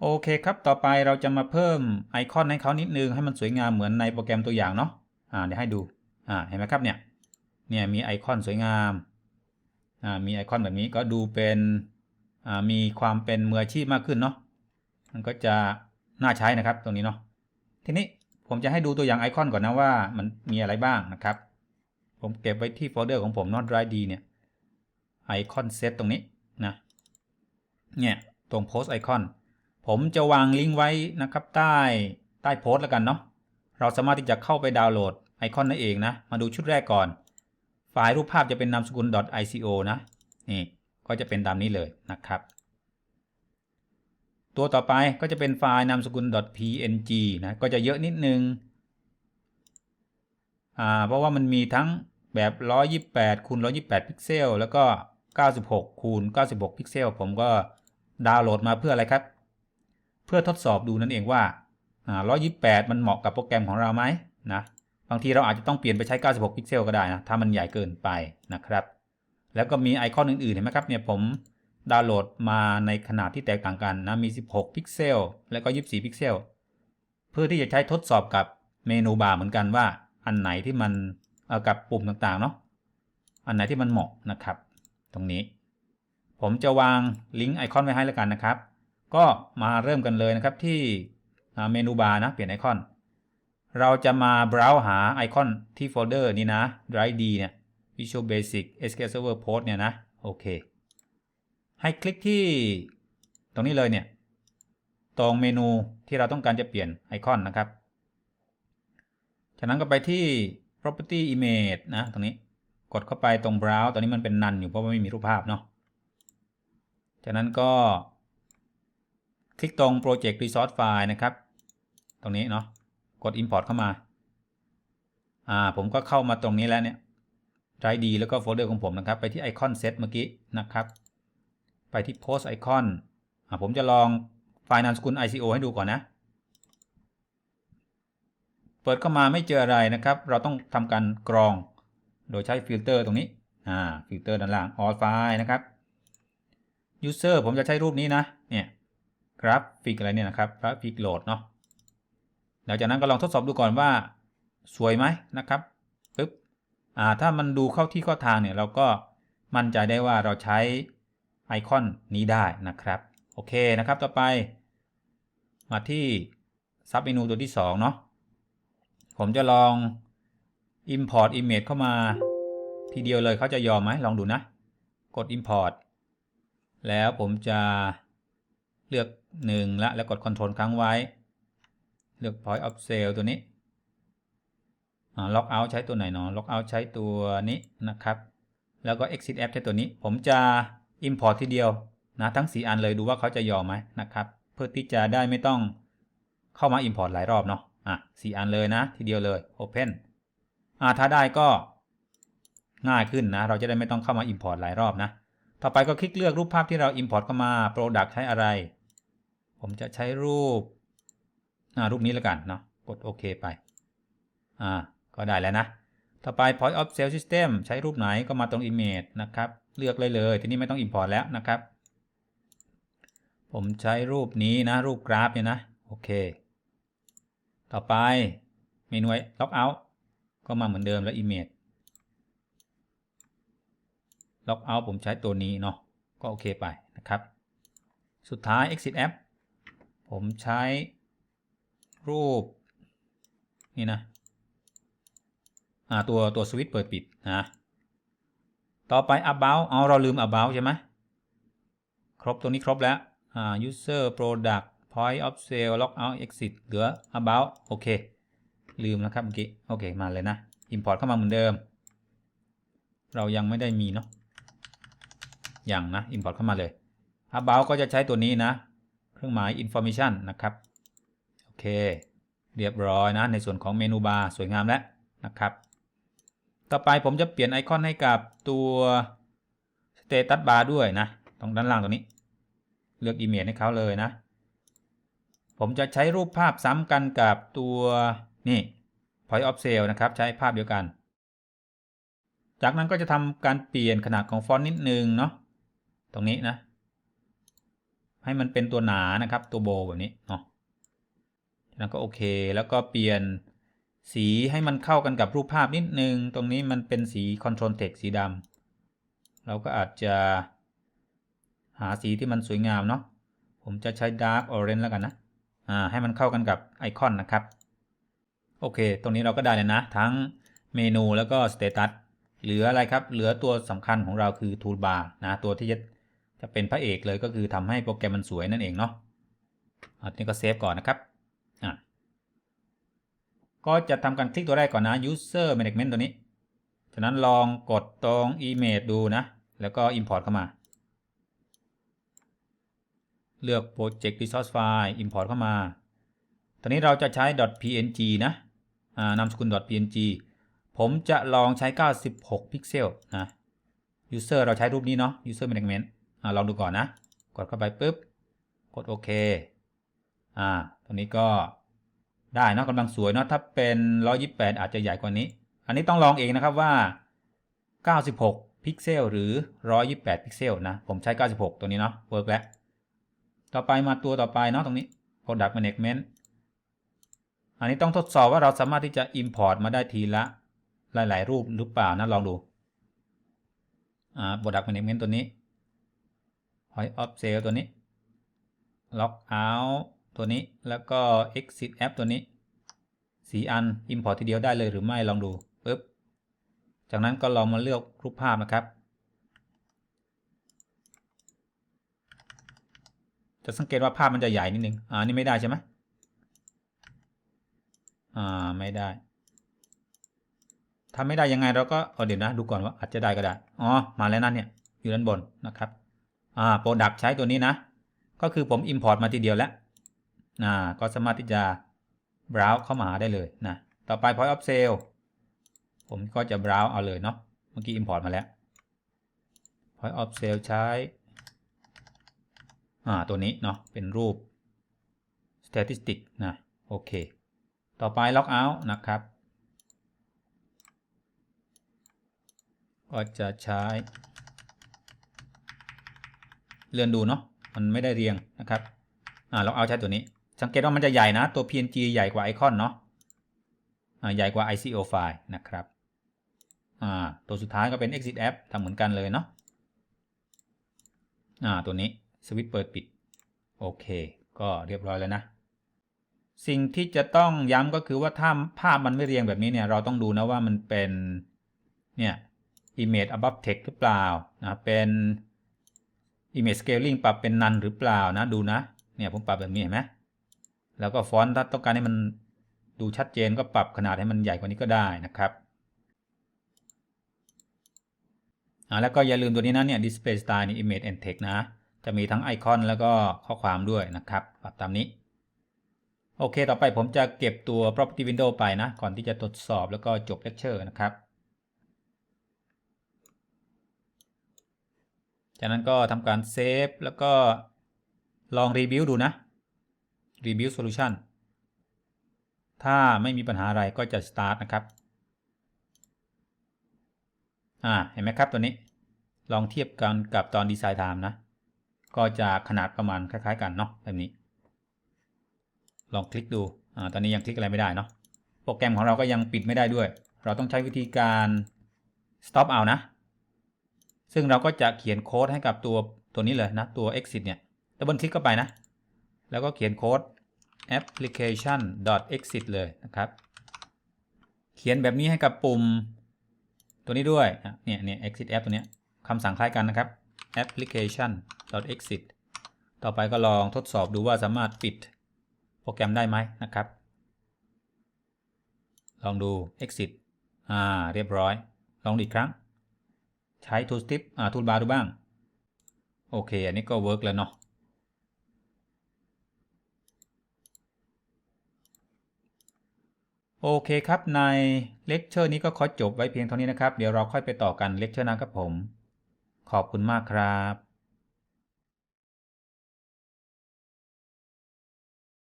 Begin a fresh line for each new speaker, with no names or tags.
โอเคครับ ต่อไปเราจะมาเพิ่มไอคอนให้เขานิดนึงให้มันสวยงามเหมือนในโปรแกรมตัวอย่างเนาะ อ่าเดี๋ยวให้ดู อ่าเห็นไหมครับเนี่ย เนี่ยมีไอคอนสวยงาม อ่ามีไอคอนแบบนี้ก็ดูเป็น อ่ามีความเป็นมืออาชีพมากขึ้นเนาะ มันก็จะน่าใช้นะครับตรงนี้เนาะ ทีนี้ผมจะให้ดูตัวอย่างไอคอนก่อนนะว่ามันมีอะไรบ้างนะครับ ผมเก็บไว้ที่โฟลเดอร์ของผม not drive d เนี่ย ไอคอนเซตตรงนี้นะ เนี่ยตรงโพสไอคอน ผมจะวางลิงก์ไว้นะครับใต้ใต้โพสต์แล้วกันเนาะเราสามารถที่จะเข้าไปดาวน์โหลดไอคอนนั่นเองนะ มาดูชุดแรกก่อน ไฟล์รูปภาพจะเป็นนามสกุล .ico นะ นี่ก็จะเป็นตามนี้เลยนะครับ ตัวต่อไปก็จะเป็นไฟล์นามสกุล .png นะก็จะเยอะนิดนึงอ่าเพราะว่ามันมีทั้งแบบ 128คูณ128 พิกเซล แล้วก็ 96คูณ96 พิกเซล ผมก็ดาวน์โหลดมาเพื่ออะไรครับ เพื่อทดสอบดูนั่นเองว่า128 มันเหมาะกับโปรแกรมของเราไหมนะบางทีเราอาจจะต้องเปลี่ยนไปใช้ 96 พิกเซลก็ได้นะถ้ามันใหญ่เกินไปนะครับ แล้วก็มีไอคอนอื่นๆเห็นไหมครับเนี่ยผมดาวน์โหลดมาในขนาดที่แตกต่างกันนะมี 16 พิกเซลแล้วก็ 24 พิกเซลเพื่อที่จะใช้ทดสอบกับเมนูบาร์เหมือนกันว่า อันไหนที่มันกับปุ่มต่างๆเนาะอันไหนที่มันเหมาะนะครับ ตรงนี้ ผมจะวางลิงก์ไอคอนไว้ให้แล้วกันนะครับ ก็มาเริ่มกันเลยนะครับที่เมนูบาร์นะเปลี่ยนไอคอน เราจะมาเบราว์หาไอคอนที่โฟลเดอร์นี้นะ Drive D เนี่ย Visual Basic SQL Server Post เนี่ยนะโอเค ให้คลิกที่ตรงนี้เลยเนี่ย ตรงเมนูที่เราต้องการจะเปลี่ยนไอคอนนะครับ จากนั้นก็ไปที่ property image นะตรงนี้กดเข้าไปตรง browse ตอนนี้มันเป็นนันอยู่เพราะว่าไม่มีรูปภาพเนาะ จากนั้นก็ คลิกตรง project resource file นะครับ ตรงนี้เนาะกด import เข้ามาอ่าผมก็เข้ามาตรงนี้แล้วเนี่ย drive D แล้วก็โฟลเดอร์ของผมนะครับ ไปที่ไอคอน set เมื่อกี้นะครับ ไปที่ post icon อ่าผมจะลองไฟล์นามสกุล ICO ให้ดูก่อนนะ เปิดเข้ามาไม่เจออะไรนะครับ เราต้องทำการกรอง โดยใช้ฟิลเตอร์ตรงนี้อ่าฟิลเตอร์ด้านล่าง all file นะครับ user ผมจะใช้รูปนี้นะเนี่ย กราฟิกอะไรเนี่ยนะครับกราฟิกโหลดเนาะหลังจากนั้นก็ลองทดสอบดูก่อนว่าสวยไหมนะครับปึ๊บอ่าถ้ามันดูเข้าที่เข้าทางเนี่ยเราก็มั่นใจได้ว่าเราใช้ไอคอนนี้ได้นะครับโอเคนะครับต่อไป มาที่ซับเมนูตัวที่2เนาะผมจะลอง Import Image เข้ามาทีเดียวเลยเขาจะยอมไหมลองดูนะ กด Import แล้วผมจะเลือก 1ละแล้วกด Ctrl ค้างไว้ เลือก Point of Sale ตัวนี้ล็อกเอาท์ใช้ตัวไหนเนาะล็อกเอาท์ใช้ตัวนี้นะครับ แล้วก็ exit app ใช้ตัวนี้ ผมจะ import ทีเดียวนะทั้ง 4 อันเลยดูว่าเขาจะยอมไหมนะครับ เพื่อที่จะได้ไม่ต้องเข้ามา import หลายรอบเนาะอะ4อันเลยนะทีเดียวเลย open อ่าถ้าได้ก็ง่ายขึ้นนะ เราจะได้ไม่ต้องเข้ามา import หลายรอบนะ ต่อไปก็คลิกเลือกรูปภาพที่เรา import เข้ามา product ใช้อะไร ผมจะใช้รูปอ่ารูปนี้แล้วกันเนาะกดโอเคไปอ่าก็ได้แล้วนะ ต่อไป point of sale system ใช้รูปไหนก็มาตรง image นะครับ เลือกเลยเลย ทีนี้ไม่ต้อง import แล้วนะครับ ผมใช้รูปนี้นะ รูปกราฟเนี่ยนะ โอเค ต่อไปเมนู log out ก็มาเหมือนเดิมแล้ว image log out ผมใช้ตัวนี้เนาะ ก็โอเคไปนะครับ สุดท้าย exit app ผมใช้รูป นี่นะอ่าตัวตัวสวิตช์เปิดปิดนะต่อไป about เอาเราลืม about ใช่ไหมครบตัวนี้ครบแล้วอ่า user product point of sale log out exit เหลือ about โอเค ลืมนะครับเมื่อกี้ โอเค มาเลยนะ import เข้ามาเหมือนเดิม เรายังไม่ได้มีเนาะอยังนะ import เข้ามาเลย about ก็จะใช้ตัวนี้นะ เครื่องหมาย information นะครับ โอเค เรียบร้อยนะ ในส่วนของเมนูบาร์สวยงามแล้วนะครับ ต่อไปผมจะเปลี่ยนไอคอนให้กับตัว Status Bar ด้วยนะ ตรงด้านล่างตรงนี้ เลือก Image ให้เขาเลยนะ ผมจะใช้รูปภาพซ้ำกันกับตัวนี่ Point of Sale นะครับ ใช้ภาพเดียวกัน จากนั้นก็จะทำการเปลี่ยนขนาดของฟอนต์นิดนึงเนาะ ตรงนี้นะ ให้มันเป็นตัวหนานะครับ ตัวโบแบบนี้เนาะจากนั้นก็โอเค แล้วก็เปลี่ยนสีให้มันเข้ากันกับรูปภาพนิดนึง ตรงนี้มันเป็นสี Control Text สีดำเราก็อาจจะหาสีที่มันสวยงามเนาะ ผมจะใช้ Dark Orange แล้วกันนะ อ่า ให้มันเข้ากันกับไอคอนนะครับ โอเค ตรงนี้เราก็ได้เลยนะ ทั้งเมนูแล้วก็ Status เหลืออะไรครับ เหลือตัวสำคัญของเราคือ Toolbar นะ ตัวที่จะ จะเป็นพระเอกเลยก็คือทำให้โปรแกรมมันสวยนั่นเองเนาะอันนี้ก็เซฟก่อนนะครับอ่าก็จะทำการคลิกตัวแรกก่อนนะ user management ตัวนี้ ฉะนั้นลองกดตรง image ดูนะ แล้วก็ import เข้ามา เลือก project resource file import เข้ามา ตอนนี้เราจะใช้ .png นะนามสกุล .png ผมจะลองใช้ 96 พิกเซลนะ user เราใช้รูปนี้เนาะ user management อลองดูก่อนนะ กดเข้าไปปุ๊บ กดโอเค อ่า ตรงนี้ก็ได้เนาะกำลังสวยเนาะ ถ้าเป็น 128 อาจจะใหญ่กว่านี้ อันนี้ต้องลองเองนะครับว่า 96 พิกเซลหรือ 128 พิกเซลนะ ผมใช้ 96 ตัวนี้เนาะ เวิร์กแล้ว ต่อไปมาตัวต่อไปเนาะตรงนี้ product management อันนี้ต้องทดสอบว่าเราสามารถที่จะ import มาได้ทีละหลาย ๆ รูปหรือเปล่านะ ลองดู อ่า product management ตัวนี้ point of sale ตัวนี้ log out ตัวนี้แล้วก็ exit app ตัวนี้สีอัน import ทีเดียวได้เลยหรือไม่ลองดูปึ๊บจากนั้นก็ลองมาเลือกรูปภาพนะครับ จะสังเกตว่าภาพมันจะใหญ่นิดนึงอ่านี่ไม่ได้ใช่ไหมอ่าไม่ได้ถ้าไม่ได้ยังไงเราก็เออเดี๋ยวนะดูก่อนว่าอาจจะได้ก็ได้ อ๋อ มาแล้วนั่นเนี่ย อยู่ด้านบนนะครับ อ่าโปรดักใช้ตัวนี้นะ ก็คือผม Import มาทีเดียวแล้วอ่าก็สามารถที่จะ browse เข้ามาหาได้เลยนะ ต่อไป point of sale ผมก็จะ browse เอาเลยเนาะ เมื่อกี้ import มาแล้ว point of sale ใช้ อ่า ตัวนี้เนาะ เป็นรูป statistic นะ โอเค ต่อไป log out นะครับ ก็จะใช้ เลื่อนดูเนาะมันไม่ได้เรียงนะครับอ่า log out ใช้ตัวนี้ สังเกตว่ามันจะใหญ่นะ ตัว png ใหญ่กว่าไอคอนเนาะอ่าใหญ่กว่า ICO ไฟล์นะครับอ่าตัวสุดท้ายก็เป็น exit app ทำเหมือนกันเลยเนาะอ่าตัวนี้สวิตช์เปิดปิดโอเค ก็เรียบร้อยแล้วนะ สิ่งที่จะต้องย้ำก็คือว่าถ้าภาพมันไม่เรียงแบบนี้เนี่ย เราต้องดูนะว่ามันเป็นเนี่ย image above text หรือเปล่านะเป็น image scaling ปรับเป็นนันหรือเปล่านะดูนะ เนี่ยผมปรับแบบนี้เห็นไหมแล้วก็ฟอนต์ถ้าต้องการให้มันดูชัดเจนก็ปรับขนาดให้มันใหญ่กว่านี้ก็ได้นะครับอ่าแล้วก็อย่าลืมตัวนี้นะเนี่ย display style นี่ image and text นะ จะมีทั้งไอคอนแล้วก็ข้อความด้วยนะครับ ปรับตามนี้ โอเค ต่อไปผมจะเก็บตัว property window ไปนะ ก่อนที่จะทดสอบแล้วก็จบ lecture นะครับ จากนั้นก็ทำการเซฟแล้วก็ลองรีวิวดูนะ rebuild solution ถ้าไม่มีปัญหาอะไรก็จะ start นะครับ อ่า เห็นไหมครับตัวนี้ ลองเทียบกันกับตอน design time นะ ก็จะขนาดประมาณคล้ายๆกันเนาะแบบนี้ ลองคลิกดู อ่า ตอนนี้ยังคลิกอะไรไม่ได้เนาะ โปรแกรมของเราก็ยังปิดไม่ได้ด้วย เราต้องใช้วิธีการ stop เอานะ ซึ่งเราก็จะเขียนโค้ดให้กับตัวตัวนี้เลยนะ ตัว exit เนี่ยดับเบิลคลิกเข้าไปนะ แล้วก็เขียนโค้ด application exit เลยนะครับ เขียนแบบนี้ให้กับปุ่มตัวนี้ด้วยเนี่ยเนี่ย exit app ตัวเนี้ยคำสั่งคล้ายกันนะครับ application exit ต่อไปก็ลองทดสอบดูว่าสามารถปิดโปรแกรมได้ไหมนะครับ ลองดู exit อ่า เรียบร้อย ลองอีกครั้ง ใช้ทูสติปอ่าทูลบาร์ดูบ้าง โอเค อันนี้ก็เวิร์กแล้วเนาะโอเคครับในเลคเชอร์นี้ก็ขอจบไว้เพียงเท่านี้นะครับ เดี๋ยวเราค่อยไปต่อกันเลคเชอร์หน้าครับผม ขอบคุณมากครับ